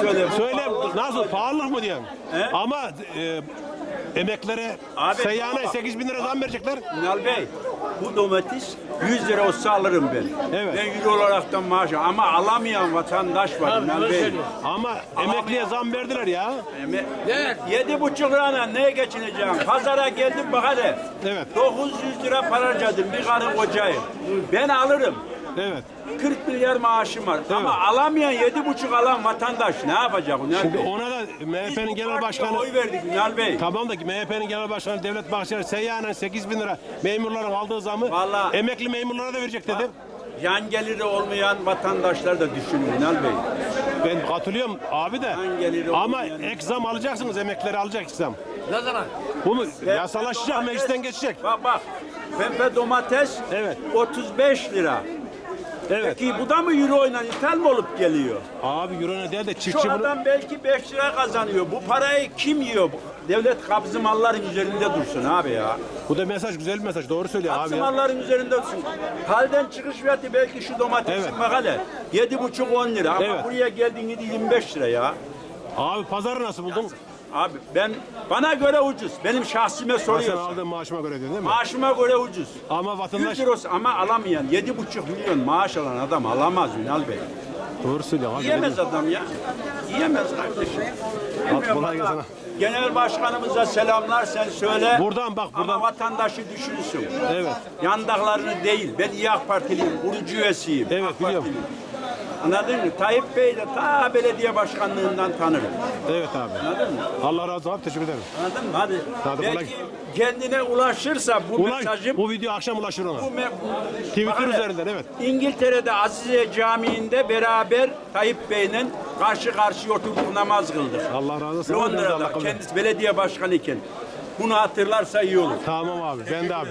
Söyle. Söyle nasıl pahalılık mı diyorsun? He? Ama e, emeklere Abi, seyyane baba. 8 bin lira zam verecekler. Ünal Bey, bu domates 100 lira olsa alırım ben. Evet. Ben euro olaraktan maaş ama alamayan vatandaş var Ünal Bey. Ama emekliye zam verdiler ya. Eme- Yedi buçuk lirayla neye geçineceğim? Pazara geldim bak hadi. Evet. 900 lira para harcadım bir karı kocayı. Ben alırım. Evet. 40 milyar maaşım var. Ama alamayan yedi buçuk alan vatandaş ne yapacak Ünal Şimdi Bey? ona da Biz MHP'nin bu genel partiye başkanı Oy verdik Ünal Bey. Tamam da MHP'nin genel başkanı Devlet Bahçeli seyyanen 8 bin lira memurların aldığı zamı Vallahi- emekli memurlara da verecek dedi. Yan geliri olmayan vatandaşlar da düşünün Ünal Bey. Ben katılıyorum abi de. Yan geliri Ama olmayan- ek zam alacaksınız emeklileri alacak ek zam. Ne zaman? Bunu yasalaşacak meclisten geçecek. Bak bak. Pembe domates Evet. 35 lira. Evet. Peki bu da mı euro ile ithal mi olup geliyor? Abi euro ne değil de Şu çiftçi bunu... adam belki 5 lira kazanıyor. Bu parayı kim yiyor? Devlet kabzı malların üzerinde dursun abi ya. Bu da mesaj güzel bir mesaj. Doğru söylüyor abi Kabzı malların üzerinde dursun. Halden çıkış fiyatı belki şu domatesin Evet. bak hele. 7,5 10 lira ama Evet. buraya geldiğinde 25 lira ya. Abi pazarı nasıl buldun? Abi ben bana göre ucuz. Benim şahsime Sen soruyorsan. aldığın maaşıma göre diyorsun değil mi? Maaşıma göre ucuz. Ama 100 vatandaş... lira olsa ama alamayan 7,5 milyon maaş alan adam alamaz Ünal Bey. Doğru söylüyor abi. Yiyemez adam ya. Yiyemez kardeşim. Bilmiyorum kolay gelsin valla. Genel başkanımıza selamlar sen söyle. Buradan bak, buradan. Ama vatandaşı düşünsün. Evet. Yandaklarını değil. Ben İYİ AK Partiliyim. Kurucu üyesiyim. Evet, AK biliyorum. Partiliyim. Anladın mı? Tayyip Bey de ta belediye başkanlığından tanırım. Evet abi. Anladın mı? Allah razı olsun. Teşekkür ederim. Anladın mı? Hadi. Kolay Belki kendine ulaşırsa bu Ulaş, mesajım bu video akşam ulaşır ona. bu me- Twitter üzerinden evet. İngiltere'de Azize Camii'nde beraber Tayyip Bey'le karşı karşıya oturduk namaz kıldık. Allah razı olsun. Allah Londra'da kabul etsin. kendisi belediye başkanı iken. Bunu hatırlarsa iyi olur. Tamam abi. Ben de abi.